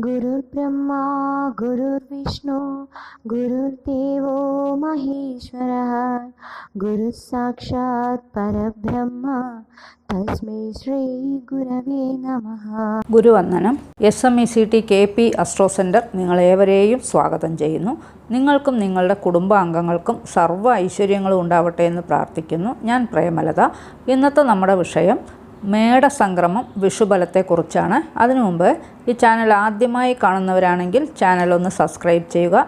गुरुर्ब्रह्मा गुरुर्विष्णु गुरुर्देवो महेश्वरः गुरुः साक्षात् परब्रह्म തസ്മൈ ശ്രീ ഗുരവേ നമഃ ഗുരുവന്ദനം S M E C T K P astro centre നിങ്ങളേവരെയും സ്വാഗതം ചെയ്യുന്നു നിങ്ങൾക്കും നിങ്ങളുടെ കുടുംബാംഗങ്ങൾക്കും സർവ്വ ഐശ്വര്യങ്ങളും ഉണ്ടാവട്ടെ എന്ന് പ്രാർത്ഥിക്കുന്നു ഞാൻ പ്രേമലത ഇന്നത്തെ നമ്മുടെ വിഷയം മേടസംക്രമം വിഷുബലത്തെക്കുറിച്ചാണ്. അതിനു മുമ്പ് ഈ ചാനൽ ആദ്യമായി കാണുന്നവരാണെങ്കിൽ ചാനൽ ഒന്ന് സബ്സ്ക്രൈബ് ചെയ്യുക.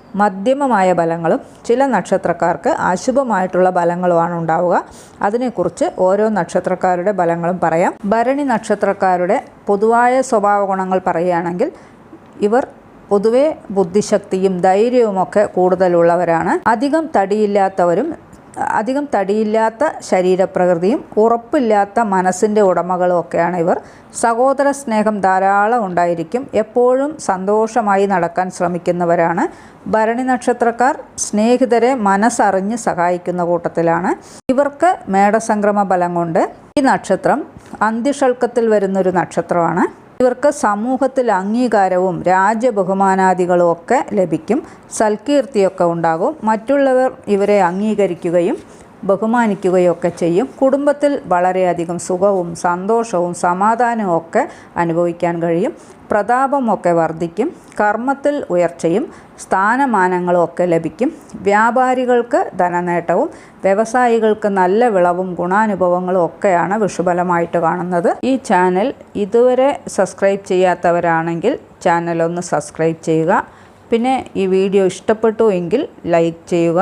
മധ്യമമായ ഫലങ്ങളും ചില നക്ഷത്രക്കാർക്ക് അശുഭമായിട്ടുള്ള ഫലങ്ങളുമാണ് ഉണ്ടാവുക. അതിനെക്കുറിച്ച് ഓരോ നക്ഷത്രക്കാരുടെ ഫലങ്ങളും പറയാം. ഭരണി നക്ഷത്രക്കാരുടെ പൊതുവായ സ്വഭാവ ഗുണങ്ങൾ പറയുകയാണെങ്കിൽ ഇവർ പൊതുവെ ബുദ്ധിശക്തിയും ധൈര്യവുമൊക്കെ കൂടുതലുള്ളവരാണ്. അധികം തടിയില്ലാത്തവരും അധികം തടിയില്ലാത്ത ശരീരപ്രകൃതിയും ഉറപ്പില്ലാത്ത മനസ്സിന്റെ ഉടമകളും ഒക്കെയാണ് ഇവർ. സഹോദര സ്നേഹം ധാരാളം ഉണ്ടായിരിക്കും. എപ്പോഴും സന്തോഷമായി നടക്കാൻ ശ്രമിക്കുന്നവരാണ്. ഭരണി നക്ഷത്രക്കാർ സ്നേഹിതരെ മനസ്സറിഞ്ഞ് സഹായിക്കുന്ന കൂട്ടത്തിലാണ്. ഇവർക്ക് മേടസംക്രമ ബലം കൊണ്ട് ഈ നക്ഷത്രം അന്ത്യഷൾക്കത്തിൽ വരുന്നൊരു നക്ഷത്രമാണ്. ഇവർക്ക് സമൂഹത്തിൽ അംഗീകാരവും രാജ്യബഹുമാനാദികളും ഒക്കെ ലഭിക്കും. സൽകീർത്തിയൊക്കെ ഉണ്ടാകും. മറ്റുള്ളവർ ഇവരെ അംഗീകരിക്കുകയും ബഹുമാനിക്കുകയും ഒക്കെ ചെയ്യും. കുടുംബത്തിൽ വളരെയധികം സുഖവും സന്തോഷവും സമാധാനവും ഒക്കെ അനുഭവിക്കാൻ കഴിയും. പ്രതാപമൊക്കെ വർദ്ധിക്കും. കർമ്മത്തിൽ ഉയർച്ചയും സ്ഥാനമാനങ്ങളും ഒക്കെ ലഭിക്കും. വ്യാപാരികൾക്ക് ധനനേട്ടവും വ്യവസായികൾക്ക് നല്ല വിളവും ഗുണാനുഭവങ്ങളും ഒക്കെയാണ് വിഷുബലമായിട്ട് കാണുന്നത്. ഈ ചാനൽ ഇതുവരെ സബ്സ്ക്രൈബ് ചെയ്യാത്തവരാണെങ്കിൽ ചാനൽ ഒന്ന് സബ്സ്ക്രൈബ് ചെയ്യുക. പിന്നെ ഈ വീഡിയോ ഇഷ്ടപ്പെട്ടു എങ്കിൽ ലൈക്ക് ചെയ്യുക.